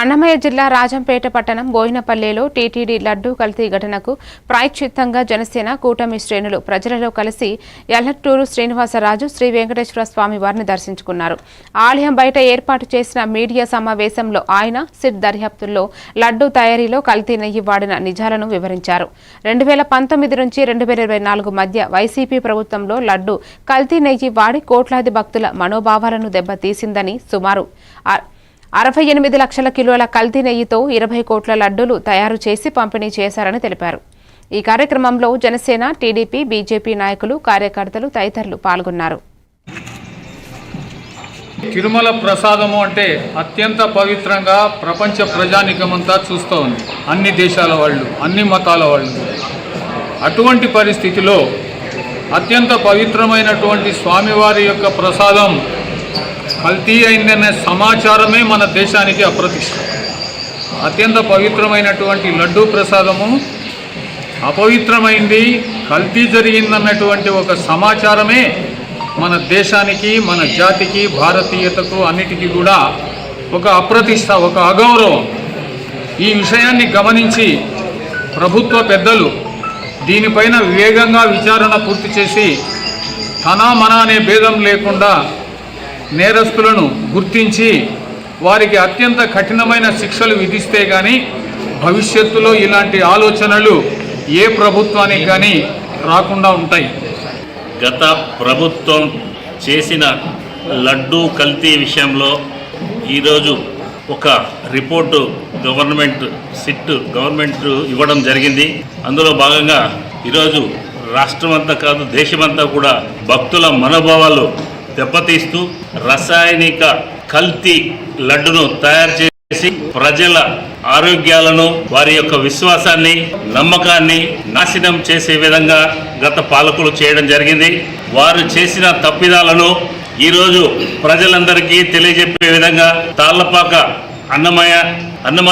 అన్నమయ్య జిల్లా రాజంపేట పట్టణం బోయినపల్లెలో టీటీడీ లడ్డూ కల్తీ ఘటనకు ప్రాయశ్చిత్తంగా జనసేన కూటమి శ్రేణులు ప్రజలలో కలిసి ఎల్లట్టూరు శ్రీనివాసరాజు శ్రీ వెంకటేశ్వర స్వామి వారిని దర్శించుకున్నారు. ఆలయం బయట ఏర్పాటు చేసిన మీడియా సమావేశంలో ఆయన సిట్ దర్యాప్తుల్లో లడ్డూ తయారీలో కల్తీ నెయ్యి వాడిన నిజాలను వివరించారు. రెండు వేల పంతొమ్మిది నుంచి రెండు వేల ఇరవై నాలుగు మధ్య వైసీపీ ప్రభుత్వంలో లడ్డూ కల్తీ నెయ్యి వాడి కోట్లాది భక్తుల మనోభావాలను దెబ్బతీసిందని సుమారు అరవై ఎనిమిది లక్షల కిలోల కల్తీ నెయ్యితో ఇరవై కోట్ల లడ్డూలు తయారు చేసి పంపిణీ చేశారని తెలిపారు. ఈ కార్యక్రమంలో జనసేన టీడీపీ బీజేపీ నాయకులు కార్యకర్తలు తదితరులు పాల్గొన్నారు. తిరుమల ప్రసాదము అంటే అత్యంత పవిత్రంగా ప్రపంచ ప్రజానికమంతా చూస్తూ ఉంది. అన్ని దేశాల వాళ్ళు అన్ని మతాల వాళ్ళు. అటువంటి పరిస్థితిలో అత్యంత పవిత్రమైనటువంటి స్వామివారి యొక్క ప్రసాదం కల్తీ అయిందనే సమాచారమే మన దేశానికి అప్రతిష్ట. అత్యంత పవిత్రమైనటువంటి లడ్డూ ప్రసాదము అపవిత్రమైంది కల్తీ జరిగిందన్నటువంటి ఒక సమాచారమే మన దేశానికి మన జాతికి భారతీయతకు అన్నిటికీ కూడా ఒక అప్రతిష్ట ఒక అగౌరవం. ఈ విషయాన్ని గమనించి ప్రభుత్వ పెద్దలు దీనిపైన వేగంగా విచారణ పూర్తి చేసి తన మన అనే భేదం లేకుండా నేరస్తులను గుర్తించి వారికి అత్యంత కఠినమైన శిక్షలు విధిస్తే కానీ భవిష్యత్తులో ఇలాంటి ఆలోచనలు ఏ ప్రభుత్వానికి కానీ రాకుండా ఉంటాయి. గత ప్రభుత్వం చేసిన లడ్డూ కల్తీ విషయంలో ఈరోజు ఒక రిపోర్టు గవర్నమెంట్ సిట్ గవర్నమెంట్ ఇవ్వడం జరిగింది. అందులో భాగంగా ఈరోజు రాష్ట్రమంతా కాదు దేశమంతా కూడా భక్తుల మనోభావాలు దెబ్బతీస్తూ రసాయనిక కల్తీ లడ్డును తయారు చేసి ప్రజల ఆరోగ్యాలను వారి యొక్క విశ్వాసాన్ని నమ్మకాన్ని నాశనం చేసే విధంగా గత పాలకులు చేయడం జరిగింది. వారు చేసిన తప్పిదాలను ఈరోజు ప్రజలందరికీ తెలియజెప్పే విధంగా తాళ్ళపాక అన్నమయ అన్నమా